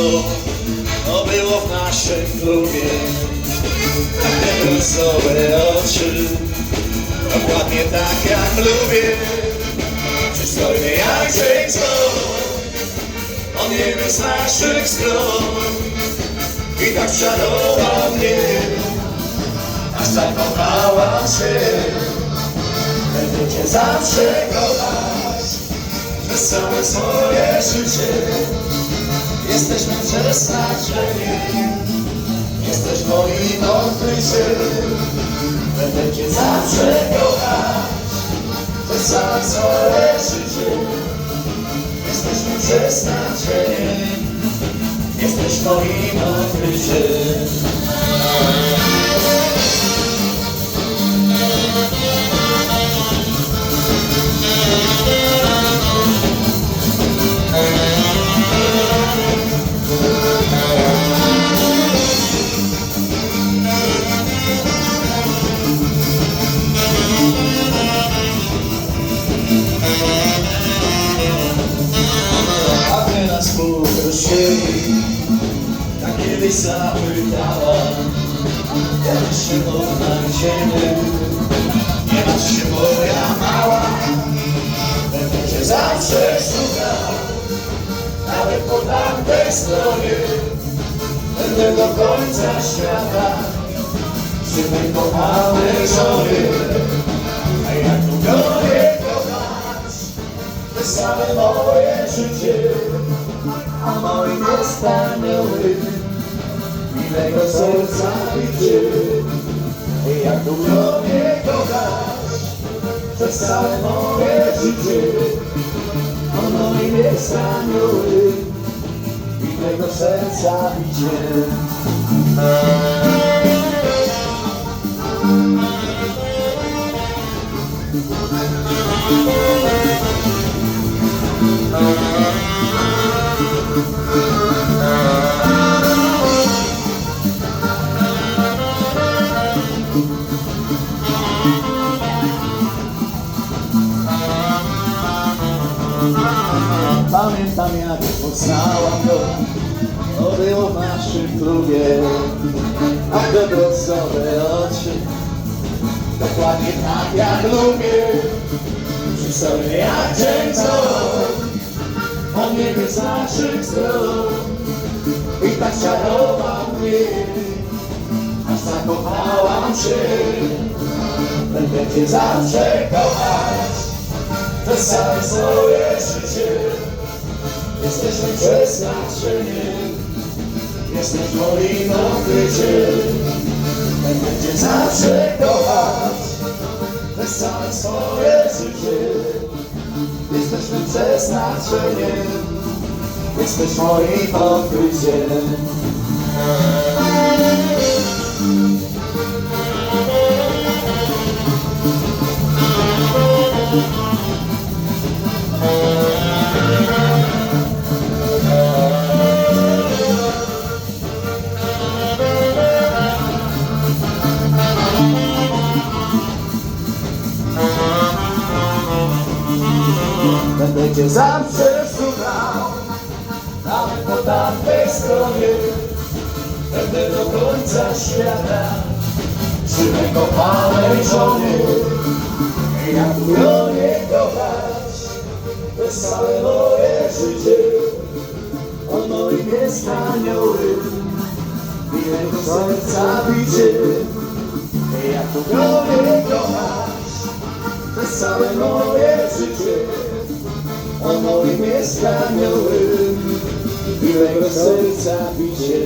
go To było w naszym klubie. Te brązowe oczy. Dokładnie tak jak lubię. Przystojny jak James Bond On nie był z naszych stron. I tak czarował mnie. Aż zakochałam się. Będę cię zawsze kochać. Przez swoje życie Jesteśmy przeznaczeni Jesteś moim odkryciem. Będę Cię zawsze kochać. Przez całe swoje życie Jesteśmy przeznaczeni Jesteś moim odkryciem Kiedyś zapytała Jak się odnajdziemy Nie martw się moja mała Będę cię zawsze szukał Nawet po tamtej stronie Będę do końca świata Przy mej kochanej żonie A jak długo nie kochać to całe moje życie, a moim jest anioły, miłego serca liczy. I jak długo mnie kochasz, przez całe moje życie, a moim jest anioły, miłego serca liczy. Pamiętam jak poznałam go. To było w naszym klubie. A te brązowe oczy. Dokładnie tak jak lubię. Przystojny jak James Bond On nie był z naszych stron I tak czarował mnie. Aż zakochałam się. Będę cię zawsze kochać. Przez całe swoje życie Jesteśmy przeznaczeni Jesteś moim odkryciem. Będę Cię zawsze kochać. Przez całe swoje życie. Jesteśmy przeznaczeniem Jesteś moim odkryciem Będę Cię zawsze szukał Nawet po tamtej stronie Będę do końca świata. Przy mej kochanej żonie I jak ją nie kochać. Przez całe moje życie On moim jest aniołem Miłego serca bicie jak ją nie kochać. Przez całe moje życie On moim jest aniołem Miłego serca bicie